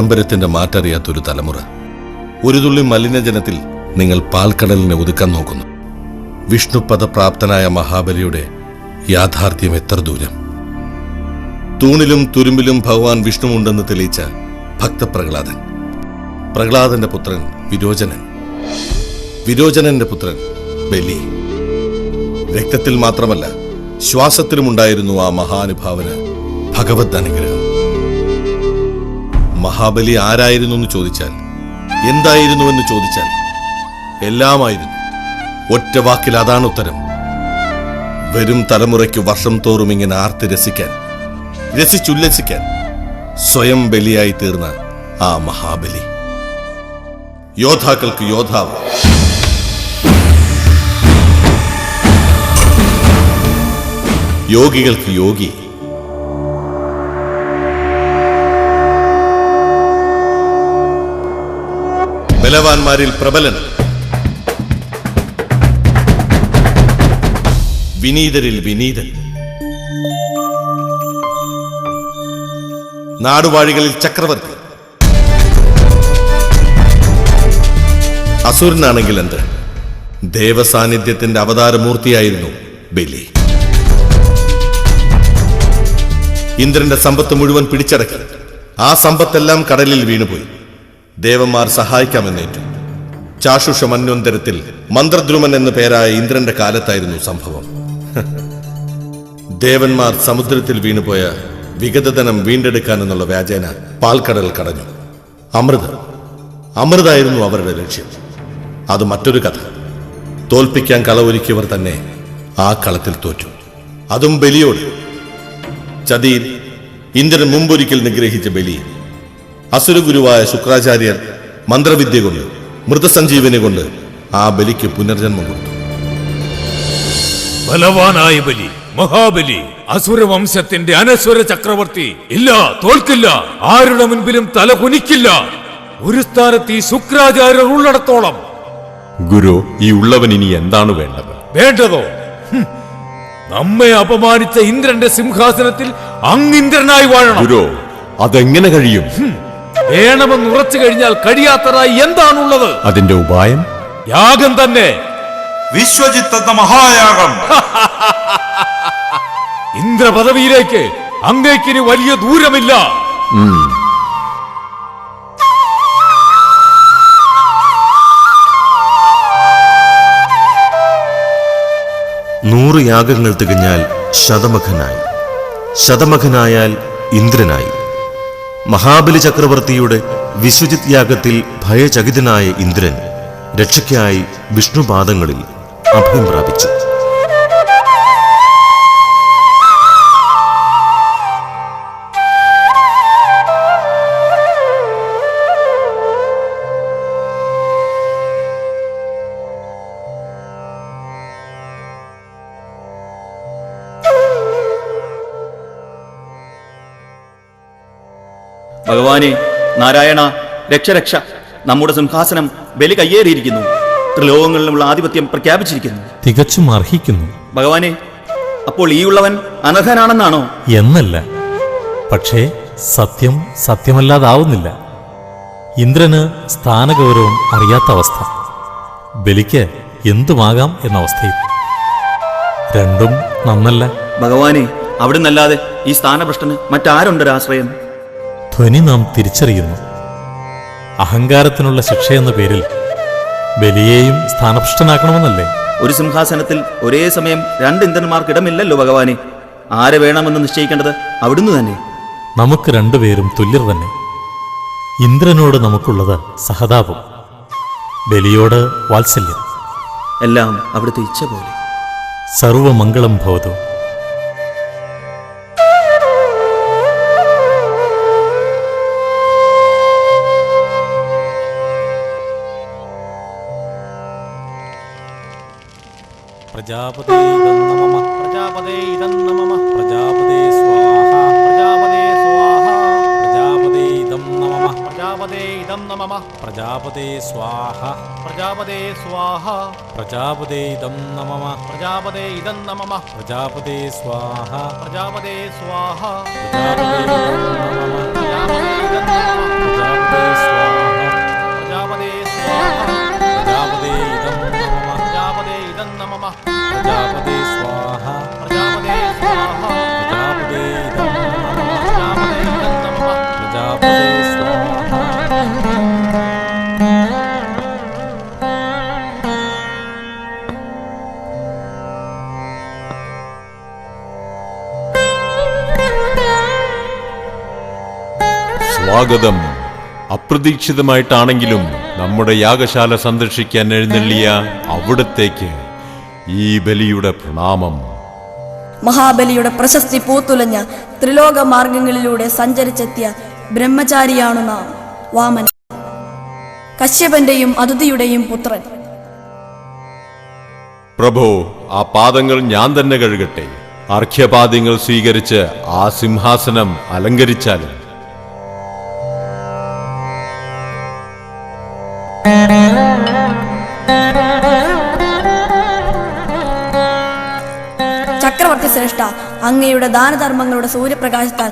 പാരമ്പര്യത്തിന്റെ മാറ്ററിയാത്തൊരു തലമുറ. ഒരു തുള്ളി മലിനജനത്തിൽ നിങ്ങൾ പാൽക്കടലിനെ ഒതുക്കാൻ നോക്കുന്നു. വിഷ്ണുപദപ്രാപ്തനായ മഹാബലിയുടെ യാഥാർത്ഥ്യം എത്ര ദൂരം. തൂണിലും തുരുമ്പിലും ഭഗവാൻ വിഷ്ണുവുണ്ടെന്ന് തെളിയിച്ച ഭക്തപ്രഹ്ലാദൻ. പ്രഹ്ലാദന്റെ പുത്രൻ വിരോചനൻ. വിരോചനന്റെ പുത്രൻ ബലി. രക്തത്തിൽ മാത്രമല്ല ശ്വാസത്തിലുമുണ്ടായിരുന്നു ആ മഹാനുഭാവന് ഭഗവത് അനുഗ്രഹം. മഹാബലി ആരായിരുന്നു എന്ന് ചോദിച്ചാൽ എന്തായിരുന്നുവെന്ന് ചോദിച്ചാൽ എല്ലാമായിരുന്നു. ഒറ്റ വാക്കിൽ അതാണ് ഉത്തരം. വരും തലമുറയ്ക്ക് വർഷം തോറും ഇങ്ങനെ ആർത്ത് രസിക്കാൻ രസിച്ചുല്ലസിക്കാൻ സ്വയം ബലിയായി തീർന്ന ആ മഹാബലി. യോദ്ധാക്കൾക്ക് യോദ്ധാവ്. യോഗികൾക്ക് യോഗി. ബലവാന്മാരിൽ പ്രബലൻ. വിനീതരിൽ വിനീതൻ. നാടുവാഴികളിൽ ചക്രവർത്തി. അസുരനാണെങ്കിൽ എന്ത്? ദേവസാന്നിധ്യത്തിന്റെ അവതാരമൂർത്തിയായിരുന്നു ബലി. ഇന്ദ്രന്റെ സമ്പത്ത് മുഴുവൻ പിടിച്ചടക്കി. ആ സമ്പത്തെല്ലാം കടലിൽ വീണുപോയി. ദേവന്മാർ സഹായിക്കാമെന്നേറ്റു. ചാഷുഷ മന്വന്തരത്തിൽ മന്ത്രദ്രുമൻ എന്ന പേരായ ഇന്ദ്രന്റെ കാലത്തായിരുന്നു സംഭവം. ദേവന്മാർ സമുദ്രത്തിൽ വീണുപോയ വിഗതധനം വീണ്ടെടുക്കാനെന്നുള്ള വ്യാജേന പാൽക്കടൽ കടഞ്ഞു. അമൃത്. അമൃതായിരുന്നു അവരുടെ ലക്ഷ്യം. അത് മറ്റൊരു കഥ. തോൽപ്പിക്കാൻ കളവൊരുക്കിയവർ തന്നെ ആ കളത്തിൽ തോറ്റു. അതും ബലിയോട്. ചതിയിൽ ഇന്ദ്രൻ മുമ്പൊരിക്കൽ നിഗ്രഹിച്ച ബലി അസുരഗുരുവായ ശുക്രാചാര്യൻ മന്ത്രവിദ്യ കൊണ്ട് മൃതസഞ്ജീവനി കൊണ്ട് ആ ബലിക്ക് പുനർജന്മം കൊടുത്തു. ബലവാനായ ബലി മഹാബലി അസുരവംശത്തിന്റെ അനശ്വര ചക്രവർത്തി ഇല്ല തോൽക്കില്ല ആരുടെ മുൻപിലും തല കുനിക്കില്ല. ഒരു സ്ഥാനത്ത് ഈ ശുക്രാചാര്യർ ഉള്ളിടത്തോളം. ഗുരു ഈ ഉള്ളവൻ ഇനി എന്താണ് വേണ്ടത്? വേണ്ടതോ? നമ്മെ അപമാനിച്ച ഇന്ദ്രന്റെ സിംഹാസനത്തിൽ അങ്ങിന്ദ്രനായി വാഴണം. ഗുരു അതെങ്ങനെ കഴിയും? വേണമെന്ന് ഉറച്ചു കഴിഞ്ഞാൽ കഴിയാത്തതായി എന്താണുള്ളത്? അതിന്റെ ഉപായം? യാഗം തന്നെ. വിശ്വജിത്ത് എന്ന മഹായാഗം. ഇന്ദ്രപദവിയിലേക്ക് അങ്ങേക്കിന് വലിയ ദൂരമില്ല. നൂറ് യാഗങ്ങൾ തികഞ്ഞാൽ ശതമഖനായി. ശതമഖനായാൽ ഇന്ദ്രനായി. മഹാബലി ചക്രവർത്തിയുടെ വിശ്വജിത് യാഗത്തിൽ ഭയചകിതനായ ഇന്ദ്രൻ രക്ഷയ്ക്കായി വിഷ്ണുപാദങ്ങളിൽ അഭയം പ്രാപിച്ചു. ഭഗവാനെ നാരായണ രക്ഷ രക്ഷ നമ്മുടെ സിംഹാസനം ബലി കയ്യേറിയിരിക്കുന്നു. ത്രിലോകങ്ങളിലുള്ള ആധിപത്യം പ്രഖ്യാപിച്ചിരിക്കുന്നു. തികച്ചും അർഹിക്കുന്നു. ഭഗവാനെ അപ്പോൾ ഈ ഉള്ളവൻ അനർഹനാണെന്നാണോ? എന്നല്ല. പക്ഷേ സത്യം സത്യമല്ലാതാവുന്നില്ല. ഇന്ദ്രന് സ്ഥാനഗൗരവം അറിയാത്ത അവസ്ഥ. ബലിക്ക് എന്തുമാകാം എന്ന അവസ്ഥയിൽ. രണ്ടും നന്നല്ല. ഭഗവാനെ അവിടുന്നല്ലാതെ ഈ സ്ഥാനഭ്രഷ്ടന് മറ്റാരുണ്ടൊരാശ്രയം ധ്വനി നാം തിരിച്ചറിയുന്നു. അഹങ്കാരത്തിനുള്ള എന്ന പേരിൽ ബലിയെയും സ്ഥാനഭ്രഷ്ടനാക്കണമെന്നല്ലേ? ഒരു സിംഹാസനത്തിൽ ഒരേ സമയം രണ്ട് ഇന്ദ്രന്മാർക്ക് ഇടമില്ലല്ലോ ഭഗവാനെ. ആരെ വേണമെന്ന് നിശ്ചയിക്കേണ്ടത് അവിടുന്ന് തന്നെ. നമുക്ക് രണ്ടുപേരും തുല്യർ തന്നെ. ഇന്ദ്രനോട് നമുക്കുള്ളത് സഹതാപം ബലിയോട് വാത്സല്യം. എല്ലാം അവിടുത്തെ ഇച്ഛ പോലെ സർവമംഗളം ഭവതു. ప్రజాపతే నమ ప్రజాపతే నమ. ప్రజాపతే స్వాహ ప్రజాపతే స్వాహ. ప్రజాపతే నమ ప్రజాపతే నమ. ప్రజాపతే స్వాహ. ప్రజాపతే స్వాహ. ప్రజాపతే నమ. ప్రజాపతే నమ. ప్రజాపతే స్వాహ. ప్రజాపతే స్వాహ. ప్రజాపతే నమ ప్రజాపతే నమ. ప్రజాపతే స్వాహ. ప్రజాపతే స్వాహ ప్రజాపతే నమ. ప్రజాపతే నమ. പ്രജാപതി സ്വാഗതം. അപ്രതീക്ഷിതമായിട്ടാണെങ്കിലും നമ്മുടെ യാഗശാല സന്ദർശിക്കാൻ എഴുന്നള്ളിയ അവിടത്തേക്ക്. ഈ ബലിയുടെ പ്രണാമം. മഹാബലിയുടെ പ്രശസ്തി പൂത്തുലഞ്ഞ ത്രിലോക മാർഗങ്ങളിലൂടെ സഞ്ചരിച്ചെത്തിയ ബ്രഹ്മചാരിയാണു നാം വാമൻ കശ്യപന്റെയും അതിഥിയുടെയും പുത്രൻ. പ്രഭോ ആ പാദങ്ങൾ ഞാൻ തന്നെ കഴുകട്ടെ. അർഘ്യപാദ്യങ്ങൾ സ്വീകരിച്ച് ആ സിംഹാസനം അലങ്കരിച്ചാലും ചക്രവർത്തി ശ്രേഷ്ഠ അങ്ങയുടെ ദാനധർമ്മങ്ങളുടെ സൂര്യപ്രകാശത്താൽ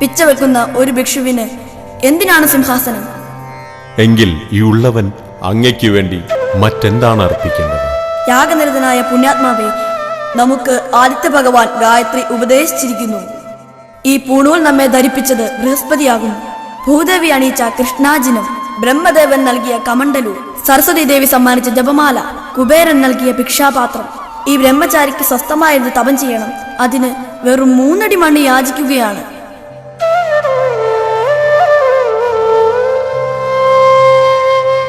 പിച്ച വെക്കുന്ന ഒരു ഭിക്ഷുവിന് എന്തിനാണ് സിംഹാസനം? എങ്കിൽ ഈ ഉള്ളവൻ അങ്ങയ്ക്ക് വേണ്ടി മറ്റെന്താണ് അർപ്പിക്കേണ്ടത്? യാഗനിരതനായ പുണ്യാത്മാവെ നമുക്ക് ആദിത്യ ഭഗവാൻ ഗായത്രി ഉപദേശിച്ചിരിക്കുന്നു. ഈ പൂണൂൽ നമ്മെ ധരിപ്പിച്ചത് ബൃഹസ്പതിയാകും ഭൂദേവി അണിയിച്ച കൃഷ്ണാജിനം ബ്രഹ്മദേവൻ നൽകിയ കമണ്ടലു സരസ്വതി ദേവി സമ്മാനിച്ച ജപമാല കുബേരൻ നൽകിയ ഭിക്ഷാപാത്രം ഈ ബ്രഹ്മചാരിക്ക് സ്വസ്ഥമായിരുന്നു തപം ചെയ്യണം. അതിന് വെറും മൂന്നടി മണ്ണ് യാചിക്കുകയാണ്.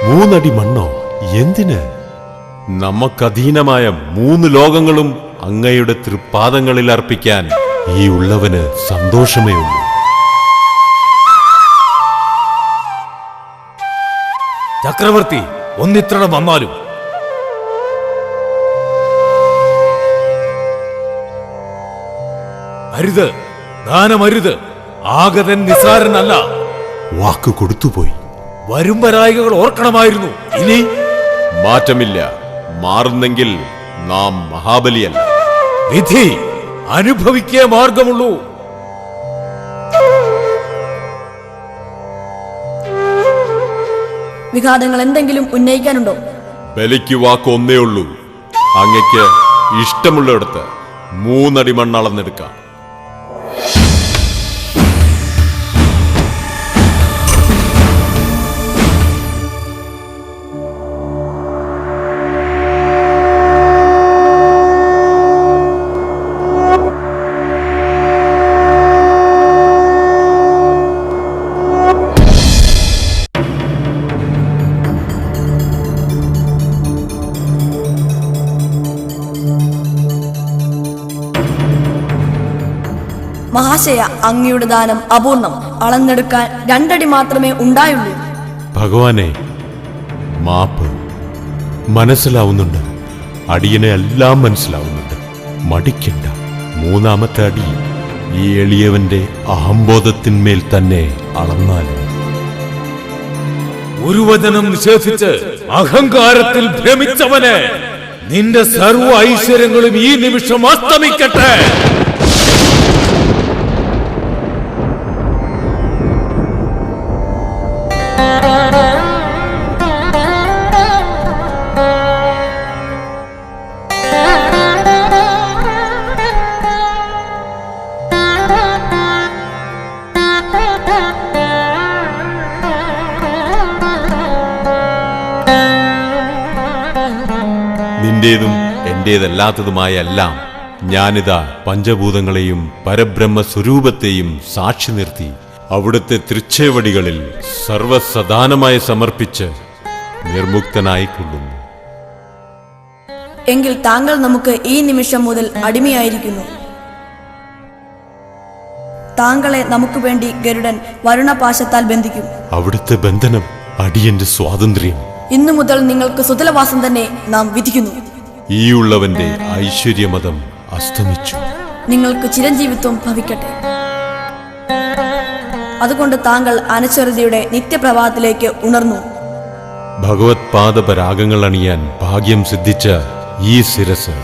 മൂന്നടി മണ്ണോ? എന്തിന്? നമുക്കധീനമായ മൂന്ന് ലോകങ്ങളും അങ്ങയുടെ തൃപ്പാദങ്ങളിൽ അർപ്പിക്കാൻ ഈ ഉള്ളവന് സന്തോഷമേ ഉള്ളൂ. ചക്രവർത്തി ഒന്നിത്രണം വന്നാലും അരുത്. ദാനമരുത്. ആഗതൻ നിസാരനല്ല വാക്ക് കൊടുത്തുപോയി. വരും വരായികൾ ഓർക്കണമായിരുന്നു. ഇനി മാറ്റമില്ല. മാറുന്നെങ്കിൽ നാം മഹാബലിയല്ല. വിധി അനുഭവിക്കേ മാർഗമുള്ളൂ. വിഘാതങ്ങൾ എന്തെങ്കിലും ഉന്നയിക്കാനുണ്ടോ? ബലിക്ക് വാക്ക് ഒന്നേ ഉള്ളൂ അങ്ങയ്ക്ക് ഇഷ്ടമുള്ളിടത്ത് മൂന്നടി മണ്ണളന്നെടുക്കാം. മഹാശയ അങ്ങയുടെ ദാനം അപൂർണം. അളന്നെടുക്കാൻ രണ്ടടി മാത്രമേ ഉണ്ടായുള്ളൂ. ഭഗവാനെ മാപ്പ് മനസ്സിലാവുന്നുണ്ട്. അടിയനെ എല്ലാം മനസ്സിലാവുന്നുണ്ട്. മടിക്കണ്ട. മൂന്നാമത്തെ അടി ഈ എളിയവന്റെ അഹംബോധത്തിന്മേൽ തന്നെ അളന്നാലും. ഒരു വചനം നിഷേധിച്ച് അഹങ്കാരത്തിൽ ഭ്രമിച്ചവന് നിന്റെ സർവ ഐശ്വര്യങ്ങളും ഈ നിമിഷം അസ്തമിക്കട്ടെ. നിന്റേതും എന്റേതല്ലാത്തതുമായ എല്ലാം ഞാനിതാ പഞ്ചഭൂതങ്ങളെയും പരബ്രഹ്മ സ്വരൂപത്തെയും സാക്ഷി നിർത്തി അവിടുത്തെ തൃച്ചേവടികളിൽ സർവസദാനമായി സമർപ്പിച്ച് നിർമുക്തനായിക്കൊള്ളുന്നു. എങ്കിൽ താങ്കൾ നമുക്ക് ഈ നിമിഷം മുതൽ അടിമയായിരിക്കുന്നു. താങ്കളെ നമുക്ക് വേണ്ടി ഗരുഡൻ വരുണപാശത്താൽ ബന്ധിക്കും. അവിടുത്തെ ബന്ധനം അടിയന്റെ സ്വാതന്ത്ര്യം. ഇന്നു മുതൽ നിങ്ങൾക്ക് സുതലവാസം തന്നെ നാം വിധിക്കുന്നു. ഈ ഉള്ളവന്റെ ഐശ്വര്യമതം അസ്തമിച്ചു. നിങ്ങൾക്ക് ചിരഞ്ജീവിത്വം ഭവിക്കട്ടെ. അതുകൊണ്ട് താങ്കൾ അനശ്വരതയുടെ നിത്യപ്രഭാതത്തിലേക്ക് ഉണർന്നു. ഭഗവത് പാദപരാഗങ്ങൾ അണിയാൻ ഭാഗ്യം സിദ്ധിച്ച ഈ ശിരസ്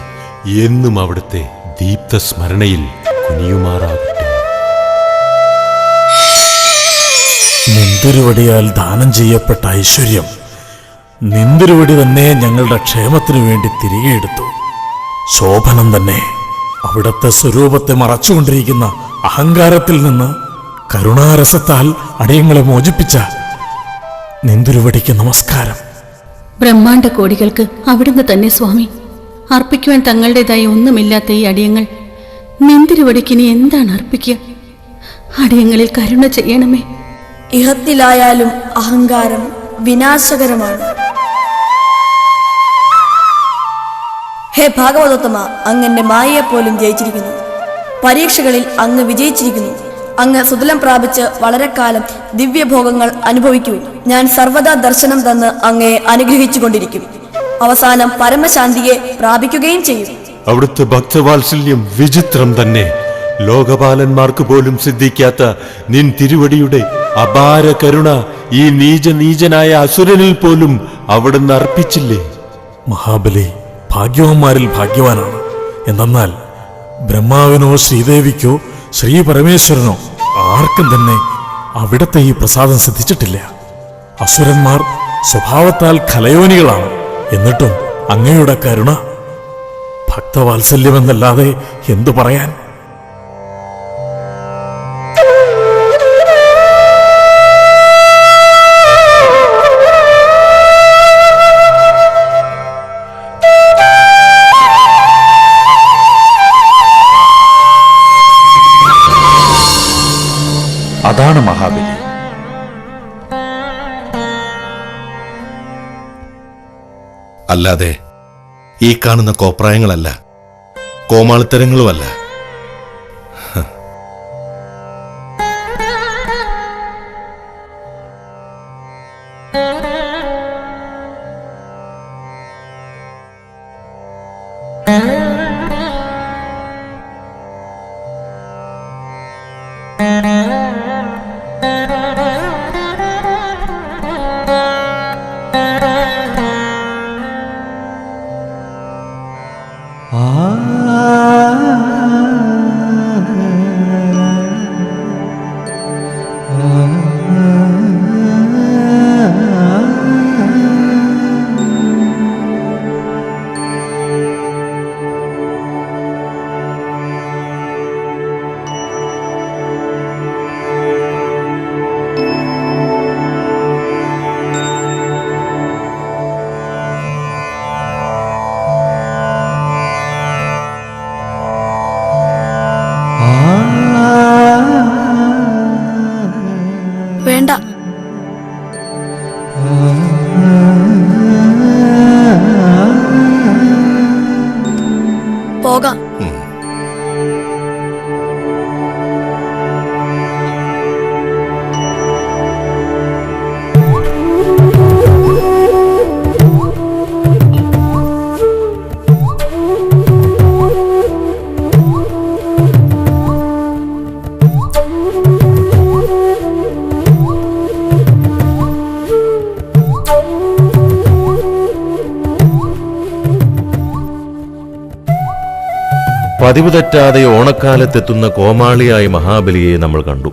എന്നും അവിടുത്തെ ദീപ്ത സ്മരണയിൽ കുനിയുമാറാകട്ടെ. നിന്തിരുവടിയാൽ ദാനം ചെയ്യപ്പെട്ട ഐശ്വര്യം നിന്തിരുവടി തന്നെ ഞങ്ങളുടെ ക്ഷേമത്തിനു വേണ്ടി തിരികെ എടുത്തു. ശോഭനം തന്നെ അവിടുത്തെ സ്വരൂപത്തെ മറച്ചുകൊണ്ടിരിക്കുന്ന അഹങ്കാരത്തിൽ നിന്ന് കരുണാരസത്താൽ അടിയങ്ങളെ മോചിപ്പിച്ച നിന്തിരുവടിക്ക് നമസ്കാരം. ബ്രഹ്മാണ്ട കോടികൾക്ക് അവിടുന്ന് തന്നെ സ്വാമി. അർപ്പിക്കുവാൻ തങ്ങളുടേതായി ഒന്നുമില്ലാത്ത ഈ അടിയങ്ങൾ നിന്തിരുവടിക്കിനി എന്താണ് അർപ്പിക്കുക? അടിയങ്ങളിൽ കരുണ ചെയ്യണമേ. ഇഹത്തിലായാലും അഹങ്കാരം വിനാശകരമാണ്. ഹേ ഭാഗവതോത്തമ അങ്ങന്റെ മായയെപ്പോലും ജയിച്ചിരിക്കുന്നു. പരീക്ഷകളിൽ അങ്ങ് വിജയിച്ചിരിക്കുന്നു. അങ്ങ് സുതലം പ്രാപിച്ച് വളരെ കാലം ദിവ്യഭോഗങ്ങൾ അനുഭവിക്കൂ. ഞാൻ സർവദാ ദർശനം തന്ന് അങ്ങയെ അനുഗ്രഹിച്ചുകൊണ്ടിരിക്കും. അവസാനം പരമശാന്തിയെ പ്രാപിക്കുകയും ചെയ്യും. അവിടുത്തെ ഭക്തവാത്സല്യം വിചിത്രം തന്നെ. ലോകപാലന്മാർക്ക് പോലും സിദ്ധിക്കാത്ത നിൻ തിരുവടിയുടെ അപാര കരുണ ഈ നീച നീചനായ അസുരനിൽ പോലും അവിടുന്ന് അർപ്പിച്ചില്ലേ? മഹാബലി ഭാഗ്യവാന്മാരിൽ ഭാഗ്യവാനാണ്. എന്തെന്നാൽ ബ്രഹ്മാവിനോ ശ്രീദേവിക്കോ ശ്രീ പരമേശ്വരനോ ആർക്കും തന്നെ അവിടത്തെ ഈ പ്രസാദം സിദ്ധിച്ചിട്ടില്ല. അസുരന്മാർ സ്വഭാവത്താൽ കലയോനികളാണ്. എന്നിട്ടും അങ്ങയുടെ കരുണ ഭക്തവാത്സല്യമെന്നല്ലാതെ എന്തു പറയാൻ? അല്ലാതെ ഈ കാണുന്ന കോപ്രായങ്ങളല്ല കോമാളിത്തരങ്ങളുമല്ല. വേണ്ട പതിവ് തെറ്റാതെ ഓണക്കാലത്തെത്തുന്ന കോമാളിയായ മഹാബലിയെ നമ്മൾ കണ്ടു.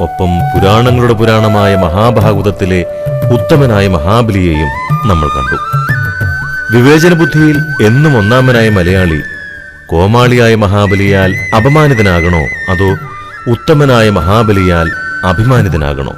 ഒപ്പം പുരാണങ്ങളുടെ പുരാണമായ മഹാഭാഗവതത്തിലെ ഉത്തമനായ മഹാബലിയെയും നമ്മൾ കണ്ടു. വിവേചന ബുദ്ധിയിൽ എന്നും ഒന്നാമനായ മലയാളി കോമാളിയായ മഹാബലിയാൽ അപമാനിതനാകണോ അതോ ഉത്തമനായ മഹാബലിയാൽ അഭിമാനിതനാകണോ?